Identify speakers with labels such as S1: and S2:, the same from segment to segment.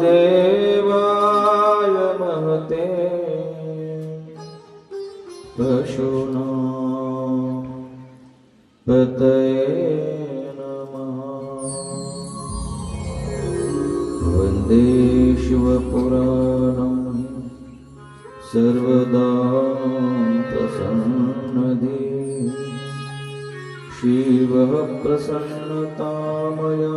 S1: देवाय महते पशुना पतये नमः। वन्देश्व पुराणं सर्वदान्तसन्नदे शिवः प्रसन्नतामया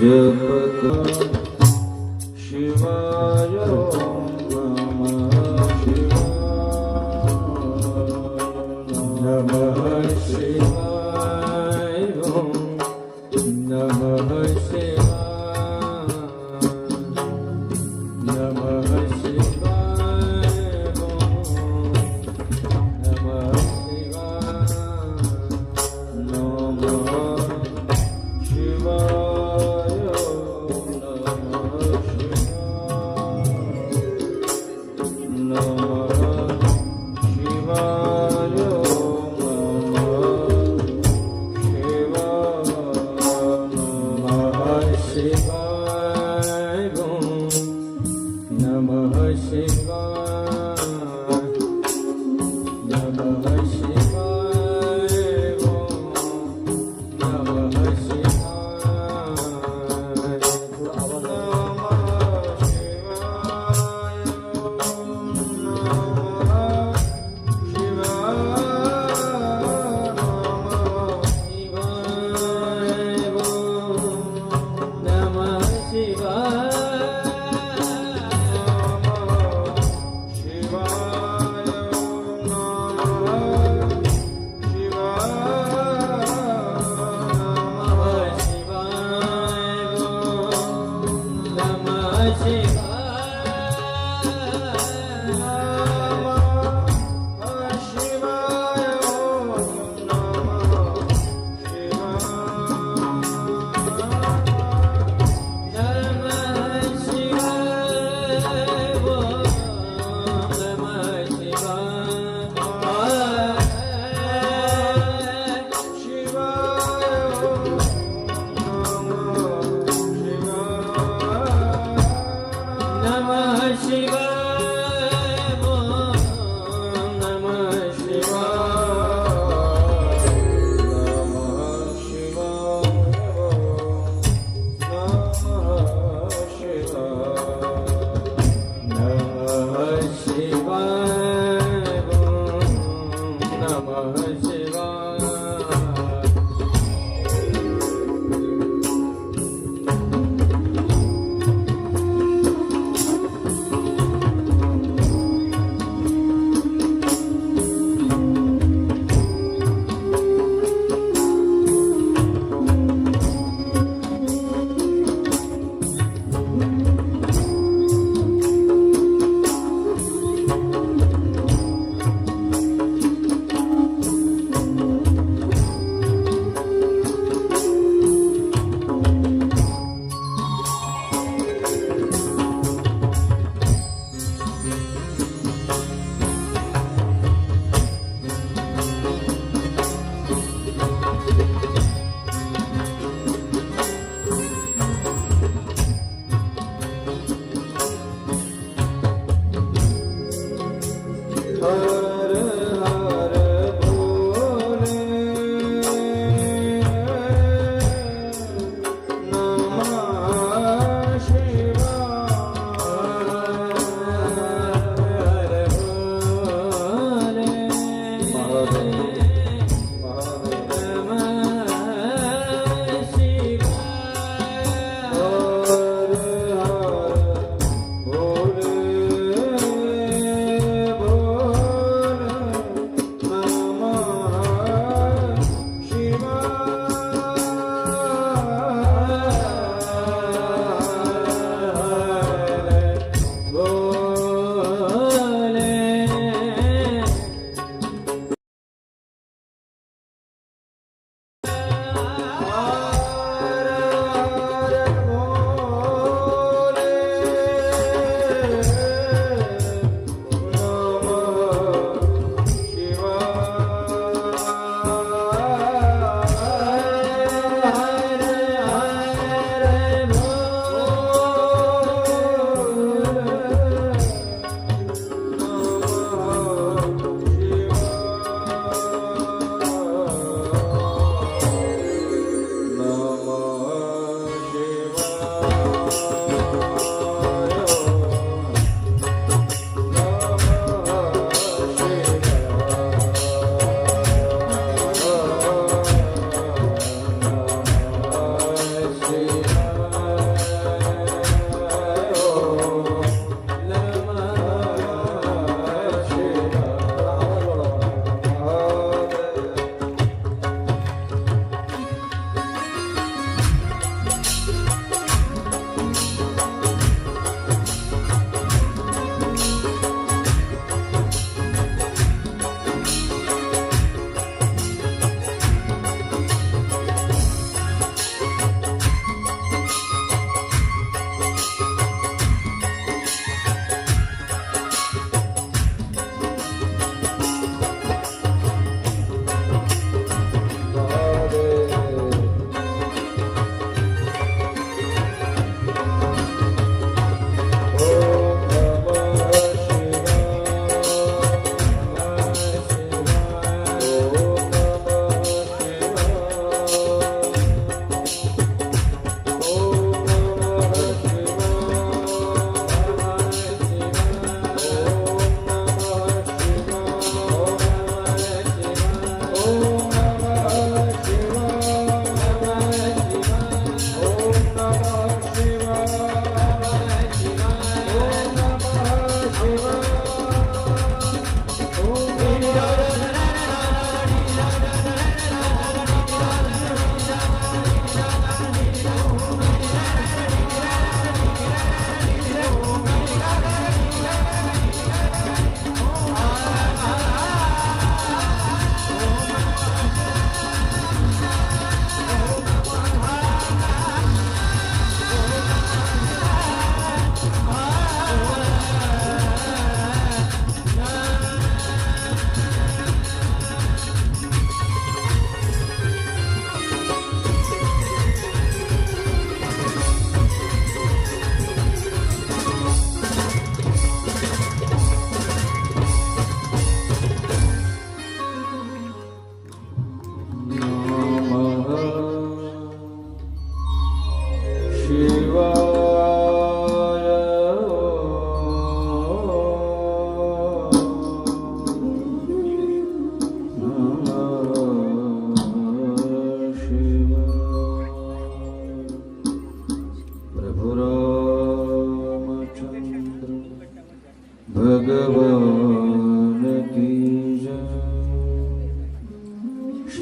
S1: जप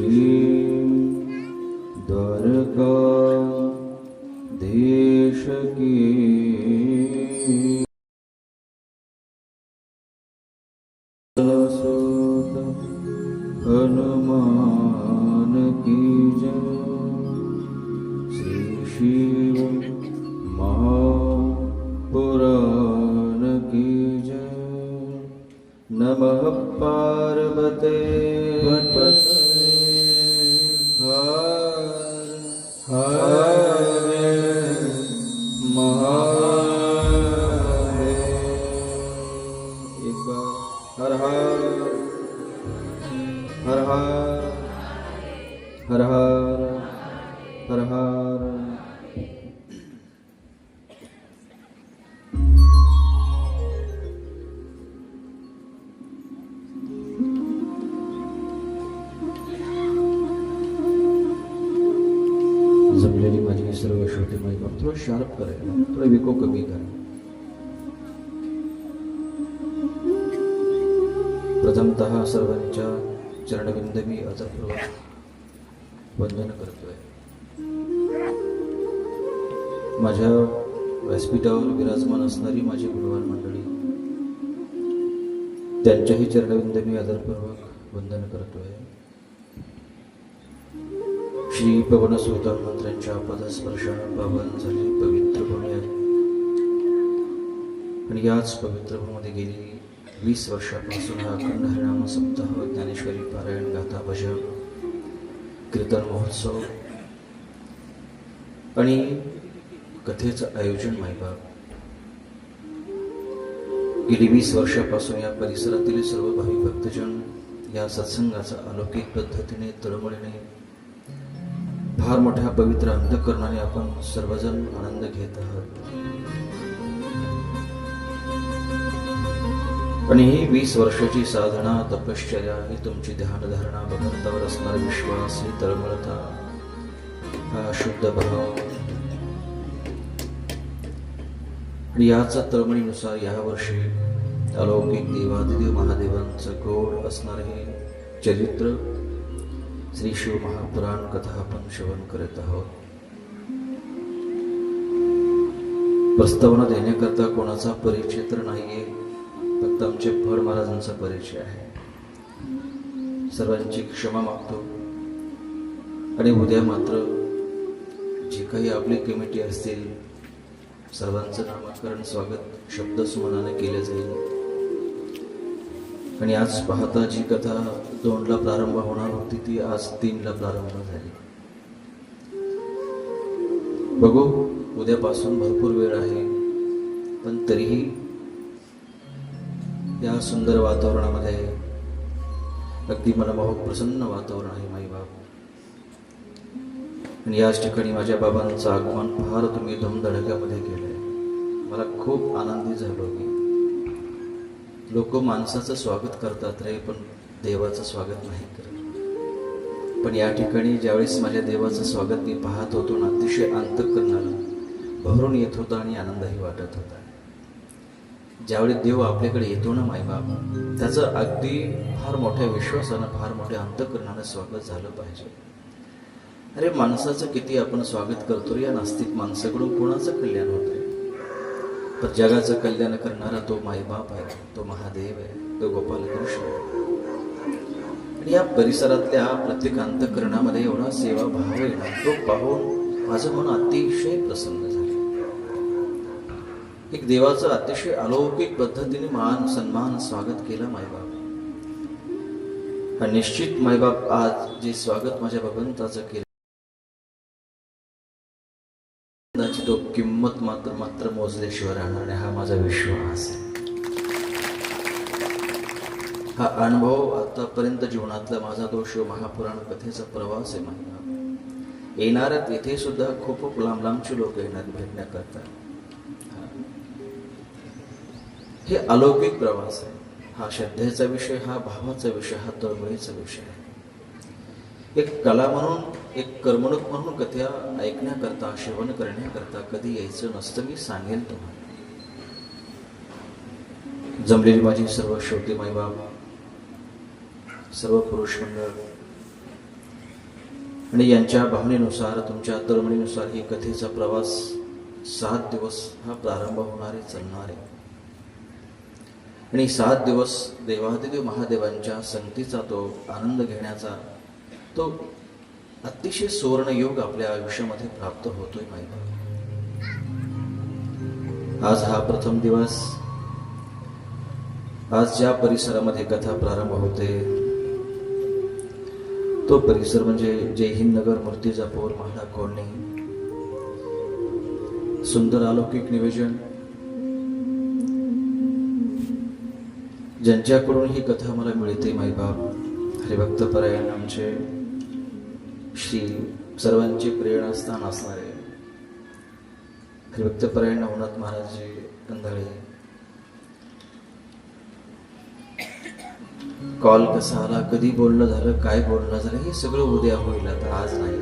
S1: Jesus. हर हर। हर हर। हर हर असणारी माझी गुणवान मंडळी त्यांच्याही चरणविंद मी आदरपूर्वक वंदन करतोय. श्री पवन मंत्र्यांच्या पदस्पर्शानं पावन झाले पवित्र भूमी आहे आणि याच पवित्र भूमीमध्ये गेली वीस वर्षापासून हा अखंड हरिणाम सप्ताह ज्ञानेश्वरी पारायण गाथा भजन कीर्तन महोत्सव आणि कथेचं आयोजन मायबाप गेली वीस वर्षापासून या परिसरातील सर्व भावी भक्तजन या सत्संगाचा अलौकिक पद्धतीने तळमळीने फार मोठ्या पवित्र अंधकरणाने आपण सर्वजण आनंद घेत आहात. आणि ही वीस वर्षाची साधना तपश्चर्या ही तुमची ध्यानधारणा भगवंतावर असणारा विश्वास ही तळमळता हा शुद्ध भाव आणि याचा तळमळीनुसार यावर्षी अलौकिक देवादिदेव महादेवांचं गोड असणारे हे चरित्र श्री शिव महापुराण कथा आपण श्रवण करत आहोत. प्रस्तावना देण्याकरता कोणाचा परिचय तर नाहीये फक्त आमचे फड महाराजांचा परिचय आहे. सर्वांची क्षमा मागतो. आणि उद्या मात्र जी काही आपली कमिटी असतील सर्वांचं नामकरण स्वागत शब्दसुमनाने केले जाईल. आणि आज पाहता जी कथा दोनला प्रारंभ होणार होती ती आज तीनला प्रारंभ झाली. बघू उद्यापासून भरपूर वेळ आहे पण तरीही या सुंदर वातावरणामध्ये अगदी मनमोहक प्रसन्न वातावरण आहे माई बाप आणि याच ठिकाणी माझ्या बाबांचं आगमन फार तुम्ही धुमधडक्यामध्ये केलंय. मला खूप आनंदी झालो मी. लोक माणसाचं स्वागत करतात रे पण देवाचं स्वागत नाही करत. पण या ठिकाणी ज्यावेळेस माझ्या देवाचं स्वागत मी पाहत होतो ना अतिशय अंतकरणानं भरून येत होता आणि आनंदही वाटत होता. ज्यावेळी देव आपल्याकडे येतो ना मायबाप त्याचं अगदी फार मोठ्या विश्वासानं फार मोठ्या अंतकरणानं स्वागत झालं पाहिजे. अरे माणसाचं किती आपण स्वागत करतो या नास्तिक माणसाकडून कोणाचं कल्याण होतंय? तर जगाचं कल्याण करणारा तो मायबाप आहे तो महादेव आहे तो गोपाल कृष्ण आहे. आणि या परिसरातल्या प्रत्येक अंतकरणामध्ये एवढा सेवा भाव आहे ना तो पाहून माझं मन अतिशय प्रसन्न झालं. एक देवाचं अतिशय अलौकिक पद्धतीने मान सन्मान स्वागत केलं मायबाप हा निश्चित मायबाप आज जे स्वागत माझ्या भगवंताचं केलं मोजल्याशिवाय राहणार नाही हा माझा विश्वास आहे. हा अनुभव आतापर्यंत जीवनातला माझा तो शिव महापुराण कथेचा प्रवास आहे म्हणणार येणाऱ्या तिथे सुद्धा खूप खूप लांब लांबची लोक येणार भेटण्याकरता हे अलौकिक प्रवास आहे. हा श्रद्धेचा विषय हा भावाचा विषय हा तळमळीचा विषय आहे. एक कला म्हणून एक करमणूक म्हणून कथ्या ऐकण्याकरता श्रवण करण्याकरता कधी यायचं नसतं मी सांगेन तुम्हाला. जमलेली माझी सर्व श्रोते माईबाप सर्व पुरुष मंडळ आणि यांच्या भावनेनुसार तुमच्या तळमळीनुसार ही कथेचा प्रवास सात दिवस हा प्रारंभ होणारे चालणारे. चालणार आहे आणि सात दिवस देवादेवी महादेवांच्या संगतीचा तो आनंद घेण्याचा तो अतिशय सुवर्णयोग आपल्या आयुष्यामध्ये प्राप्त होतोय माहिती आज हा प्रथम दिवस. आज ज्या परिसरामध्ये कथा प्रारंभ होते तो परिसर म्हणजे जय हिंद नगर मूर्तिजापूर महाडा कॉलनी. सुंदर अलौकिक निवेदन. ज्यांच्याकडून ही कथा मला मिळते माईबाप हरिभक्त परायण आमचे. श्री सर्वांचे प्रेरणास्थान असणारे हरिभक्त नवनाथ महाराजजी कंधाळे. कॉल कसा आला कधी बोलणं झालं काय बोलणं झालं हे सगळं उद्या होईल आता आज नाही.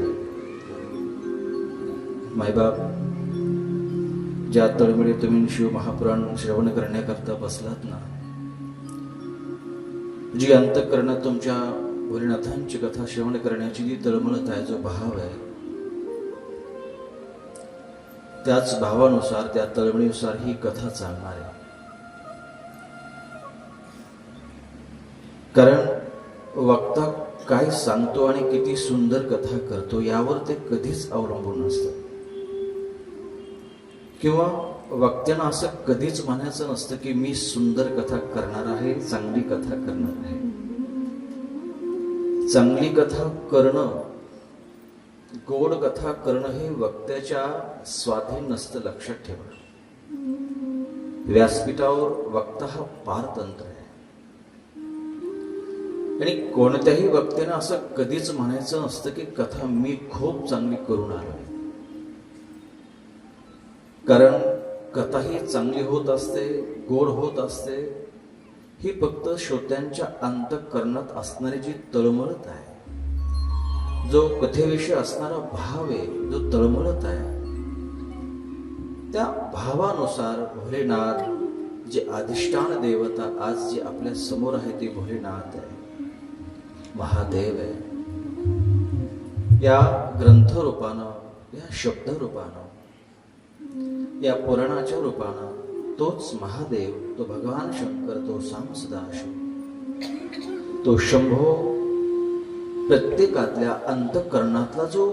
S1: मायबाप ज्या तळमळे तुम्ही शिव महापुराण श्रवण करण्याकरता बसलात ना जी अंतकरणात तुमच्या वरीनाथांची कथा श्रवण करण्याची जी तळमळत आहे जो भाव आहे त्याच भावानुसार त्या तळमळीनुसार ही कथा चालणार आहे. कारण वक्ता काय सांगतो आणि किती सुंदर कथा करतो यावर ते कधीच अवलंबून नसतं. किंवा वक्त्यांना असं कधीच म्हणायचं नसतं की मी सुंदर कथा करणार आहे चांगली कथा करणार आहे. चांगली कथा करणं गोड कथा करणं हे वक्त्याच्या स्वाधीन नसतं लक्षात ठेवा व्यासपीठावर वक्ता हा पारतंत्र आहे. आणि कोणत्याही वक्त्यानं असं कधीच म्हणायचं नसतं की कथा मी खूप चांगली करून आहे कारण कथा ही चांगली होत असते गोड होत असते ही फक्त श्रोत्यांच्या अंतकरणात असणारी जी तळमळत आहे जो कथेविषयी असणारा भाव आहे जो तळमळत आहे त्या भावानुसार भोलेनाथ जे अधिष्ठान देवता आज जे आपल्यासमोर आहे ते भोलेनाथ आहे महादेव आहे. या ग्रंथरूपानं या शब्दरूपानं या पुराणाच्या रूपानं तोच महादेव तो भगवान शंकर तो साम सदाशिव. तो शंभो प्रत्येकातल्या अंतकरणातला जो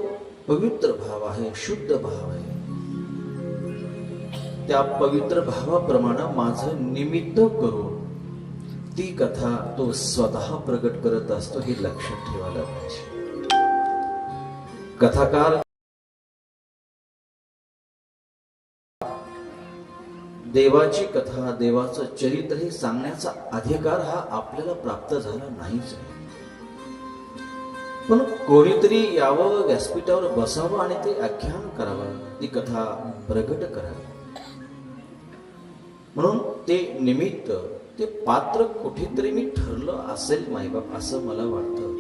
S1: पवित्र भाव आहे शुद्ध भाव आहे त्या पवित्र भावाप्रमाणे माझं निमित्त करून ती कथा तो स्वतः प्रकट करत असतो हे लक्षात ठेवायला पाहिजे. कथाकार देवाची कथा देवाचं चरित्र हे सांगण्याचा अधिकार हा आपल्याला प्राप्त झाला नाहीच आहे पण कोणीतरी यावं व्यासपीठावर बसावं आणि ते आख्यान करावं ती कथा प्रगट करावी. म्हणून ते निमित्त ते पात्र कुठेतरी मी ठरलं असेल माईबाप असं मला वाटतं.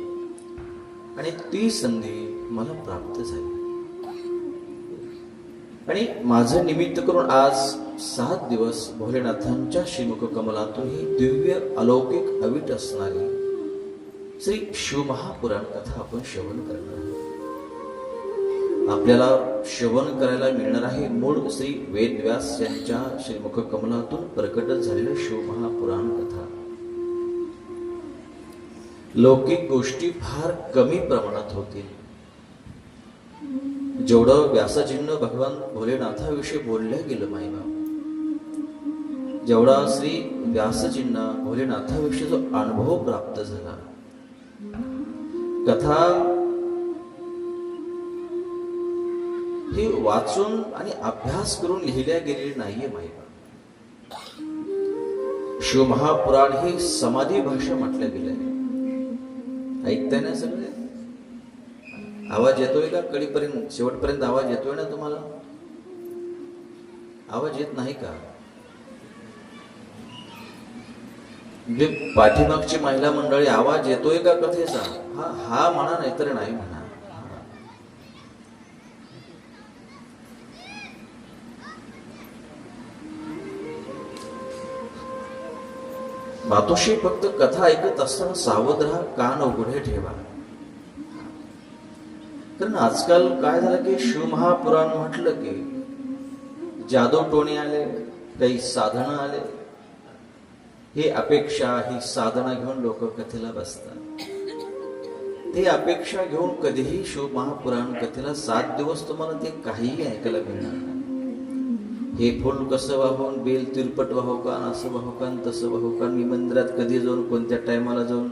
S1: आणि ती संधी मला प्राप्त झाली. आणि माझं निमित्त करून आज सात दिवस भोलेनाथांच्या श्रीमुख कमलातून ही दिव्य अलौकिक अवीट असणारी श्री शिवमहापुराण कथा आपण श्रवण करणार आहोत. आपल्याला श्रवण करायला मिळणार आहे मूळ श्री वेदव्यास यांच्या श्रीमुख कमलातून प्रकट झालेलं शिवमहापुराण कथा. लौकिक गोष्टी फार कमी प्रमाणात होतील. जेवढं व्यासाजींना भगवान भोलेनाथाविषयी बोललं गेलं माईबाप जेवढा श्री व्यासजींना भोलेनाथाविषयी जो अनुभव प्राप्त झाला कथा ही वाचून आणि अभ्यास करून लिहिल्या गेलेली नाहीये माईबाप शिवमहापुराण ही समाधी भाषा म्हटलं गेलंय. ऐकताय ना सगळे? आवाज येतोय का? कडीपर्यंत शेवटपर्यंत आवाज येतोय ना तुम्हाला? आवाज येत नाही का? म्हणजे पाठीमागची महिला मंडळी आवाज येतोय का कथेचा? हा हा म्हणा नाहीतर नाही म्हणा. मातोशी फक्त कथा ऐकत असताना सावध राहा कान उघडे ठेवा. कारण आजकाल काय झालं की शिवमहापुराण म्हटलं की जादू टोणी आले काही साधनं आले. ही अपेक्षा ही साधना घेऊन लोक कथेला बसतात. ते अपेक्षा घेऊन कधीही शिवमहापुराण कथेला सात दिवस तुम्हाला ते काहीही ऐकायला मिळणार नाही. हे फुल कसं वाहून बेल तिरपट वाहू का असं वाहू का तसं वाहू का मी मंदिरात कधी जाऊन कोणत्या टायमाला जाऊन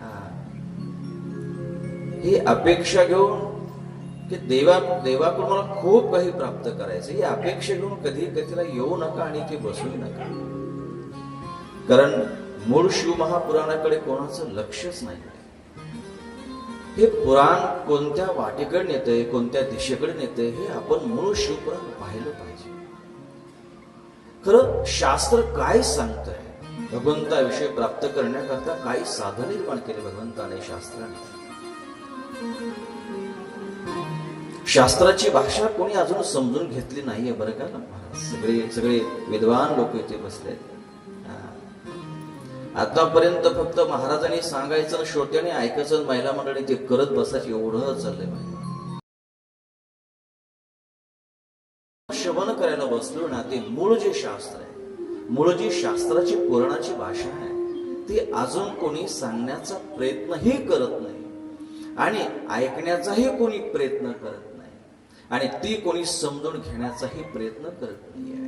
S1: हा. ही अपेक्षा घेऊन की देवा देवाकडून मला खूप काही प्राप्त करायचं या अपेक्षा घेऊन कधी कधीला येऊ नका आणि ते बसूही नका. कारण मूळ शिवमहापुराणाकडे कोणाचं लक्षच नाही. हे पुराण कोणत्या वाटेकडे नेतंय कोणत्या दिशेकडे नेतंय हे आपण मूळ शिवपुराण पाहिलं पाहिजे. खरं शास्त्र काय सांगतंय? भगवंताविषयी प्राप्त करण्याकरता काही साधन निर्माण केले भगवंताने शास्त्राने. शास्त्राची भाषा कोणी अजून समजून घेतली नाहीये बरं का? ना महाराज सगळे सगळे विद्वान लोक इथे बसलेत. आतापर्यंत फक्त महाराजांनी सांगायचं आणि श्रोत्याने ऐकायचं महिला मंडळी ते करत बसायचं एवढं चाललंय श्रवण करायला बसलो ना ते मूळ जे शास्त्र आहे मूळ जी शास्त्राची पुराणाची भाषा आहे ती अजून कोणी सांगण्याचा प्रयत्नही करत नाही आणि ऐकण्याचाही कोणी प्रयत्न करत नाही. आणि ती कोणी समजून घेण्याचाही प्रयत्न करत नाही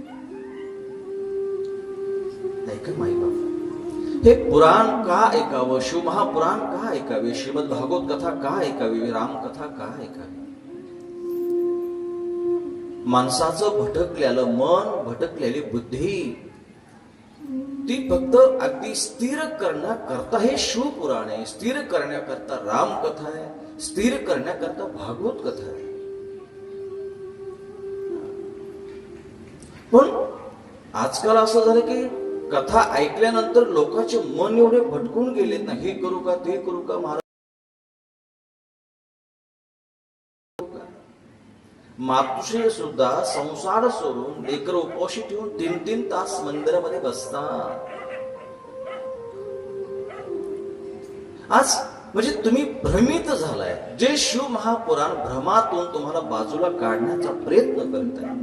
S1: हे पुराण का ऐकावं? शिवमहापुराण का ऐकावे? श्रीमद भागवत कथा का ऐकावी? रामकथा का ऐकावी? माणसाचं भटकलेलं मन भटकलेली बुद्धी ती फक्त अगदी स्थिर करण्याकरता हे शिवपुराण आहे. स्थिर करण्याकरता रामकथा आहे. स्थिर करण्याकरता भागवत कथा आहे. आजकाल असं झालं की कथा ऐकल्यानंतर लोकांचे मन एवढे भटकून गेलेत ना हे करू का ते करू का महाराज मातुश्री सुद्धा संसार सोडून लेकर उपाशी ठेवून तीन तीन तास मंदिरामध्ये बसतात. आज म्हणजे तुम्ही भ्रमित झालाय. जे शिव महापुराण भ्रमातून तुम्हाला बाजूला काढण्याचा प्रयत्न करत आहे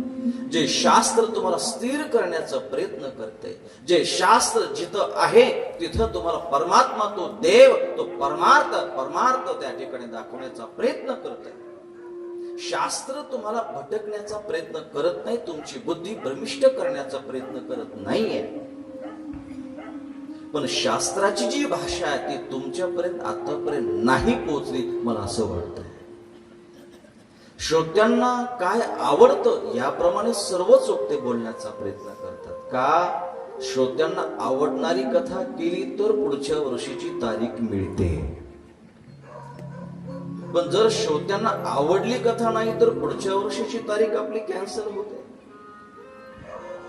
S1: जे शास्त्र तुम्हाला स्थिर करण्याचा प्रयत्न करते जे शास्त्र जिथं आहे तिथं तुम्हाला परमात्मा तो देव तो परमार्थ परमार्थ त्या ठिकाणी दाखवण्याचा प्रयत्न करत आहे शास्त्र तुम्हाला भटकण्याचा प्रयत्न करत नाही तुमची बुद्धी भ्रमिष्ट करण्याचा प्रयत्न करत नाहीये. पण शास्त्राची जी भाषा आहे ती तुमच्यापर्यंत आतापर्यंत नाही पोहोचली मला असं वाटतं श्रोत्यांना काय आवडतं याप्रमाणे सर्वच वक्ते बोलण्याचा प्रयत्न करतात. का? श्रोत्यांना आवडणारी कथा केली तर पुढच्या वर्षीची तारीख मिळते. पण जर श्रोत्यांना आवडली कथा नाही तर पुढच्या वर्षीची तारीख आपली कॅन्सल होते.